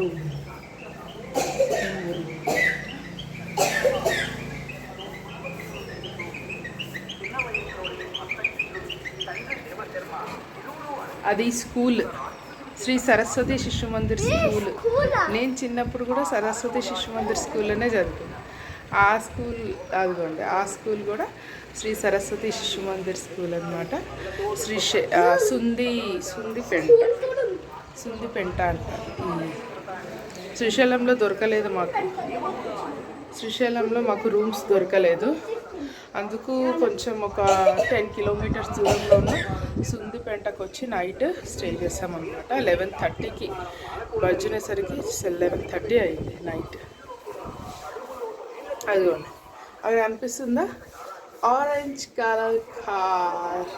Room అది school. Shri Saraswati శిశు Mandir school. నేను చిన్నప్పుడు కూడా సరస్వతి శిశు మందిర్ స్కూల్లోనే చదువుకున్నాను ఆ స్కూల్ అదిగోండి ఆ స్కూల్ కూడా శ్రీ సరస్వతి శిశు మందిర్ స్కూల్ అనమాట శ్రీ సుంది సుంది పెంట. సుంది పెంట అంటారు. శ్రీశైలంలో దొరకలేదు మాకు. శ్రీశైలంలో మాకు రూమ్స్ దొరకలేదు. అందుకు కొంచెం ఒక టెన్ కిలోమీటర్స్ దూరంలో ఉన్న సుందిపేంటకు వచ్చి నైట్ స్టే చేసామన్నమాట. లెవెన్ థర్టీకి వచ్చేసరికి లెవెన్ థర్టీ అయింది నైట్. అదిగోండి. అది అనిపిస్తుందా? Orange colour car.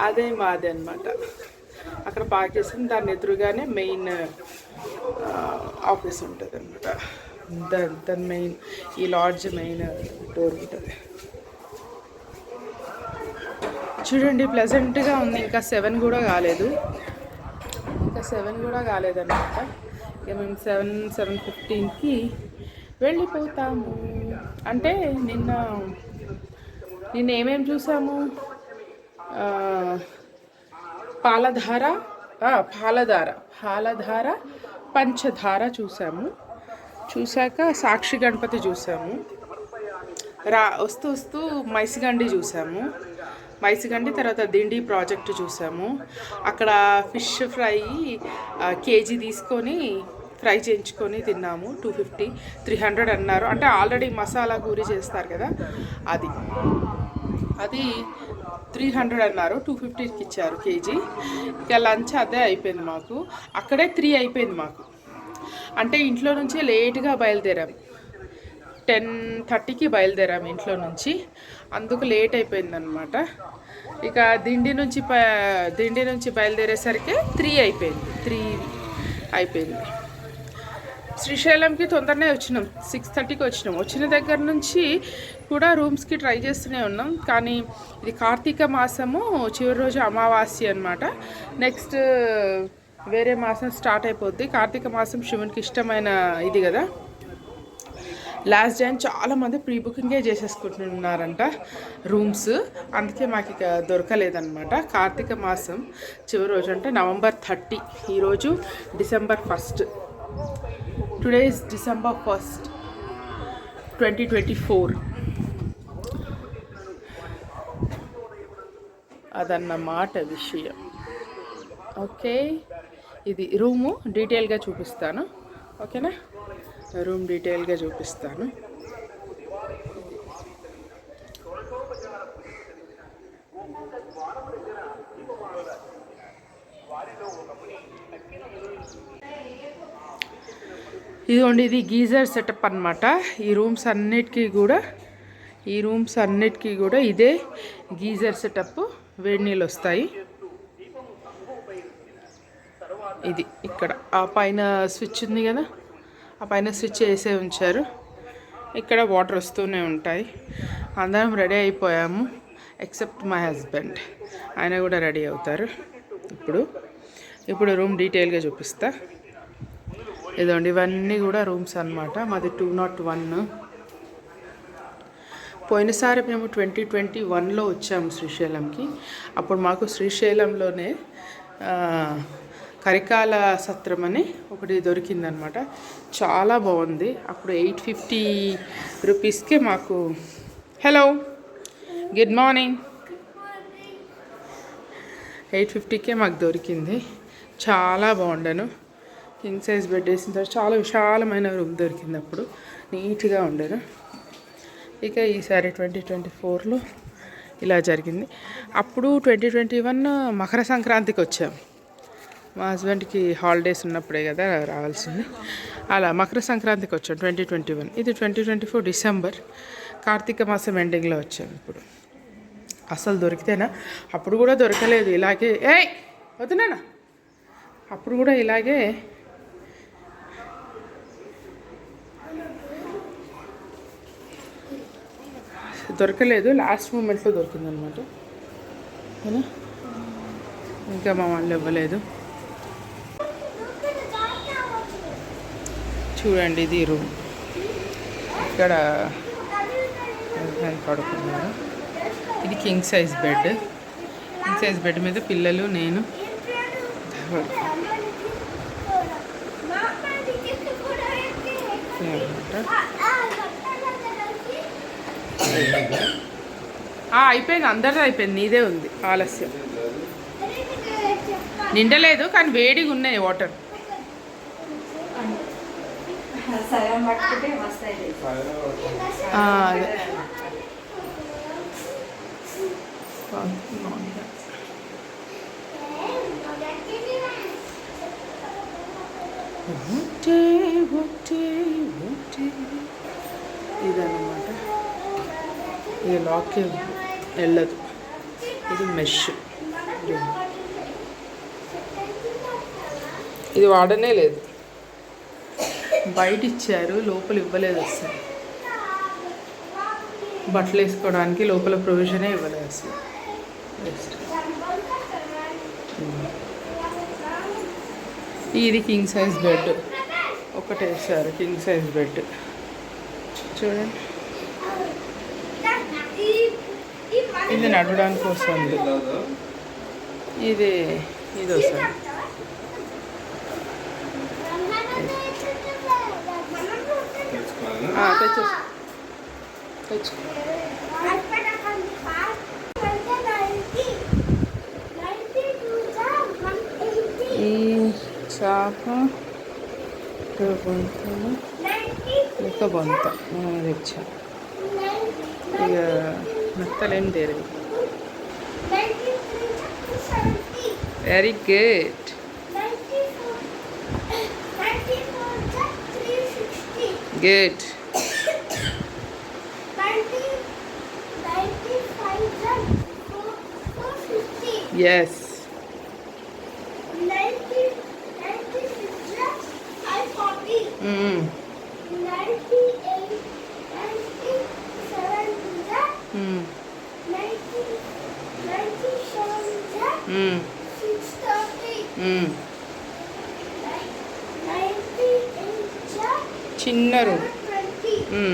అదే మాది అనమాట అక్కడ పార్క్ చేసిన దాని ఎదురుగానే మెయిన్ ఆఫీస్ ఉంటుంది అనమాట దాని దన్ మెయిన్ ఈ లాడ్జ్ మెయిన్ డోర్ ఉంటుంది. చూడండి ప్లెజెంట్గా ఉంది. ఇంకా సెవెన్ కూడా కాలేదు. ఇంకా సెవెన్ కూడా కాలేదన్నమాట. ఇక మేము సెవెన్ సెవెన్ ఫిఫ్టీన్కి వెళ్ళిపోతాము. అంటే నిన్న నిన్న ఏమేమి చూసాము? పాలధార పాలధార పాలధార పంచధార చూసాము. చూశాక సాక్షి గణపతి చూసాము. రా వస్తూ వస్తూ మైసిగండి చూసాము. మైసిగండి తర్వాత దిండి ప్రాజెక్ట్ చూసాము. అక్కడ ఫిష్ ఫ్రై కేజీ తీసుకొని ఫ్రై చేయించుకొని తిన్నాము. టూ ఫిఫ్టీ త్రీ హండ్రెడ్ అన్నారు. అంటే ఆల్రెడీ మసాలా కూరి చేస్తారు కదా అది. అది త్రీ హండ్రెడ్ అన్నారు టూ ఫిఫ్టీకి ఇచ్చారు కేజీ. ఇక లంచ్ అదే అయిపోయింది మాకు. అక్కడే త్రీ అయిపోయింది మాకు. అంటే ఇంట్లో నుంచి లేట్గా బయలుదేరాం. టెన్ థర్టీకి బయలుదేరాము ఇంట్లో నుంచి. అందుకు లేట్ అయిపోయిందనమాట ఇక దిండి నుంచి ప దిండి నుంచి బయలుదేరేసరికి త్రీ అయిపోయింది త్రీ అయిపోయింది. శ్రీశైలంకి తొందరనే వచ్చినాం. సిక్స్ థర్టీకి వచ్చినాం. వచ్చిన దగ్గర నుంచి కూడా రూమ్స్కి ట్రై చేస్తూనే ఉన్నాం. కానీ ఇది కార్తీక మాసము చివరి రోజు అమావాస్య అనమాట నెక్స్ట్ వేరే మాసం స్టార్ట్ అయిపోద్ది. కార్తీక మాసం శివునికి ఇష్టమైన ఇది కదా. లాస్ట్ డే చాలామంది ప్రీ బుకింగే చేసేసుకుంటున్నారంట రూమ్స్. అందుకే మాకు ఇక దొరకలేదన్నమాట. కార్తీక మాసం చివరి రోజు అంటే నవంబర్ థర్టీ ఈరోజు December first. Today is December first twenty twenty four అదన్నమాట విషయం. ఓకే? ఇది రూము డీటెయిల్గా చూపిస్తాను. ఓకేనా? రూమ్ డీటెయిల్గా చూపిస్తాను. ఇదిగోండి ఇది గీజర్ సెటప్ అన్నమాట. ఈ రూమ్స్ అన్నిటికీ కూడా ఈ రూమ్స్ అన్నిటికీ కూడా ఇదే గీజర్ సెటప్. వేడి నీళ్ళు వస్తాయి. ఇది ఇక్కడ. ఆ పైన స్విచ్ ఉంది కదా ఆ పైన స్విచ్ వేసే ఉంచారు. ఇక్కడ వాటర్ వస్తూనే ఉంటాయి. అందరం రెడీ అయిపోయాము ఎక్సెప్ట్ మై హస్బెండ్. ఆయన కూడా రెడీ అవుతారు. ఇప్పుడు ఇప్పుడు రూమ్ డీటెయిల్గా చూపిస్తా. ఇదండి ఇవన్నీ కూడా రూమ్స్ అనమాట మాది టూ నాట్ వన్. పోయినసారి మేము ట్వంటీ ట్వంటీ వన్లో వచ్చాము శ్రీశైలంకి. అప్పుడు మాకు శ్రీశైలంలోనే కరికాల సత్రం అని ఒకటి దొరికిందనమాట చాలా బాగుంది. అప్పుడు ఎయిట్ ఫిఫ్టీ రూపీస్కే మాకు హలో గుడ్ మార్నింగ్. ఎయిట్ ఫిఫ్టీకే మాకు దొరికింది. చాలా బాగుండను. కింగ్ సైజ్ బెడ్ వేసిన తర్వాత చాలా విశాలమైన రూమ్ దొరికింది అప్పుడు నీట్గా ఉండేను. ఇక ఈసారి ట్వంటీ ట్వంటీ ఫోర్లో ఇలా జరిగింది. అప్పుడు ట్వంటీ ట్వంటీ వన్ మకర సంక్రాంతికి వచ్చాం. మా హస్బెండ్కి హాలిడేస్ ఉన్నప్పుడే కదా రావాల్సింది. అలా మకర సంక్రాంతికి వచ్చాం ట్వంటీ ట్వంటీ వన్. ఇది twenty twenty four December. Karthika మాసం ఎండింగ్లో వచ్చాం ఇప్పుడు. అసలు దొరికితేనా? అప్పుడు కూడా దొరకలేదు. ఇలాగే ఏయ్! వద్దునా అప్పుడు కూడా ఇలాగే దొరకలేదు. లాస్ట్ మూమెంట్లో దొరికిందనమాట. అవునా? ఇంకా మా వాళ్ళు ఇవ్వలేదు. చూడండి ఇది రూమ్ ఇక్కడ పడుకున్నారు. ఇది king size bed king size bed మీద పిల్లలు నేను. ఆ, అయిపోయింది. అందరిది అయిపోయింది. నీదే ఉంది. ఆలస్యం. నిండలేదు కానీ వేడిగా ఉన్నాయి వాటర్. అదే ఒకటే, ఒకటే, ఒకటే. ఇదన్నమాట ఇది లాక్ వెళ్ళదు ఇది మెష్. ఇది వాడనే లేదు. బయట ఇచ్చారు లోపల ఇవ్వలేదు అసలు. బట్టలు వేసుకోవడానికి లోపల ప్రొవిజనే ఇవ్వలేదు అసలు. Waste. ఇది కింగ్ సైజ్ బెడ్ ఒకటి వేసారు కింగ్ సైజ్ బెడ్ చూడండి. ఇది నడవడానికి వస్తుంది. ఇది ఇది వస్తుంది. ఈ చాప బొంతలు లెక్క బొంత తెచ్చా. ఇక మెత్తలేం తేరదు వెరీ గుడ్ గుడ్ ఎస్ చిన్న 응. 응. 응. చిన్నరు 응.